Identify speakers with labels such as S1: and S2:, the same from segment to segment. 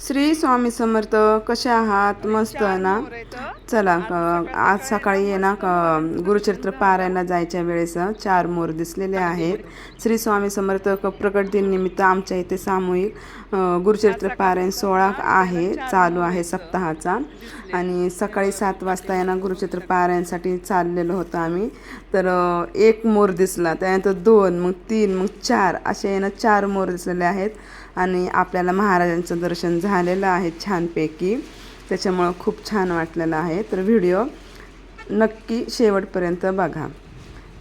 S1: श्री स्वामी समर्थ कसे आहात? मस्त ना? चला आज सकाळी आहे ना गुरुचरित्र पारायणला जायच्या वेळेस चार मोर दिसलेले आहेत. श्री स्वामी समर्थ प्रकट दिन निमित्त आमच्या इथे सामूहिक गुरुचरित्र पारायण सोहळा आहे चालू आहे सप्ताहाचा. आणि सकाळी सात वाजता आहे ना पारायणसाठी चाललेलो होतो आम्ही. तर एक मोर दिसला त्यानंतर दोन मग तीन मग चार असे आहे ना चार मोर दिसलेले आहेत. आणि आपल्याला महाराजांचं दर्शन झालेलं आहे छानपैकी. त्याच्यामुळं खूप छान वाटलेलं आहे. तर व्हिडिओ नक्की शेवटपर्यंत बघा.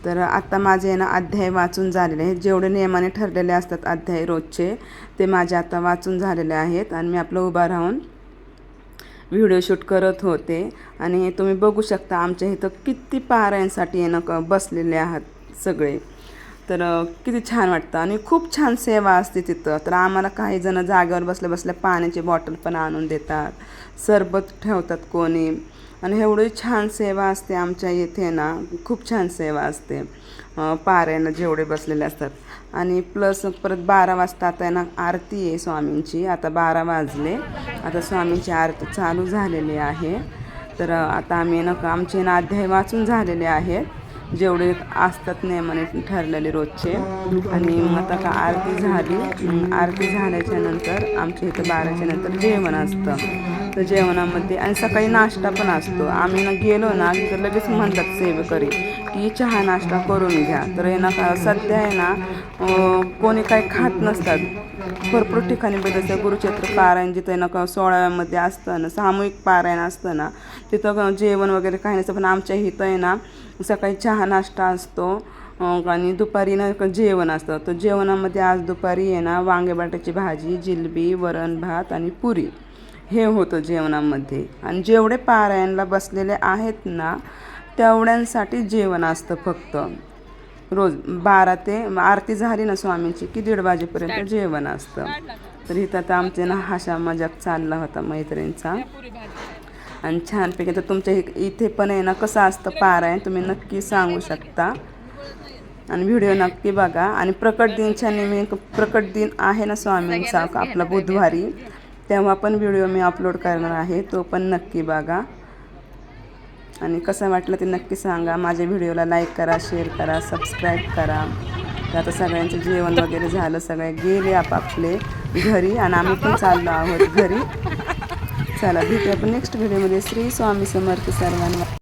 S1: तर आता माझे ना अध्याय वाचून झालेले आहेत. जेवढे नियमाने ठरलेले असतात अध्याय रोजचे ते माझे आता वाचून झालेले आहेत आणि मी आपलं उभा राहून व्हिडिओ शूट करत होते. आणि तुम्ही बघू शकता आमच्या इथं किती पारायणसाठी येणं क बसलेले आहात सगळे. तर किती छान वाटतं आणि खूप छान सेवा असते तिथं. तर आम्हाला काही जण जागेवर बसल्या बसल्या पाण्याची बॉटल पण आणून देतात. सरबत ठेवतात कोणी. आणि एवढी छान सेवा असते आमच्या इथे ना. खूप छान सेवा असते. पाऱ्यानं जेवढे बसलेले असतात. आणि प्लस परत बारा वाजता आता आहे ना आरती आहे स्वामींची. आता बारा वाजले. आता स्वामींची आरती चालू झालेली आहे. तर आता आम्ही ना आमचे ना अध्याय वाचून झालेले आहेत. जेवढे असतात नियमाने ठरलेले रोजचे. आणि मग आता का आरती झाली. आरती झाल्याच्यानंतर आमच्या इथं बाराच्या नंतर जेवण असतं. तर जेवणामध्ये आणि सकाळी नाश्ता पण असतो. आम्ही ना गेलो ना तर लगेच म्हणतात सेवेकरी की चहा नाश्ता करून घ्या. तर हे ना का सध्या आहे ना कोणी काही खात नसतात. भरपूर ठिकाणी बघितलं गुरुक्षेत्र पारायण जिथं आहे ना का सोळाव्यामध्ये असतं ना सामूहिक पारायण असतं ना तिथं जेवण वगैरे काही नसतं. पण आमच्या इथं आहे ना सकाळी चहा नाश्ता असतो आणि दुपारी ना जेवण असतं. तर जेवणामध्ये आज दुपारी आहे ना वांगे बटाट्याची भाजी जिलबी वरण भात आणि पुरी. हे होतं जेवणामध्ये. आणि जेवढे पारायणला बसलेले आहेत ना तेवढ्यांसाठी जेवण असतं फक्त. रोज बारा ते आरती झाली ना स्वामींची की दीड वाजेपर्यंत जेवण असतं. तर इथं आता आमचे ना हाशा मजाक चालला होता मैत्रिणींचा. आणि छानपैकी तर तुमच्या इथे पण आहे ना कसं असतं पारायण तुम्ही नक्की सांगू शकता. आणि व्हिडिओ नक्की बघा. आणि प्रकट दिनच्या निमित्त प्रकट दिन आहे ना स्वामींचा आपला बुधवारी. तेव्हा पण व्हिडिओ मी अपलोड करणार आहे. तो पण नक्की बघा. आणि कसं वाटलं ते नक्की सांगा. माझ्या व्हिडिओला लाईक करा शेअर करा सबस्क्राईब करा. तर आता सगळ्यांचं जेवण वगैरे झालं. सगळे गेले आपापले घरी आणि आम्ही पण चाललो आहोत घरी. चला भेटूया आपण नेक्स्ट व्हिडिओमध्ये श्री स्वामी समर्थ सर्वांना.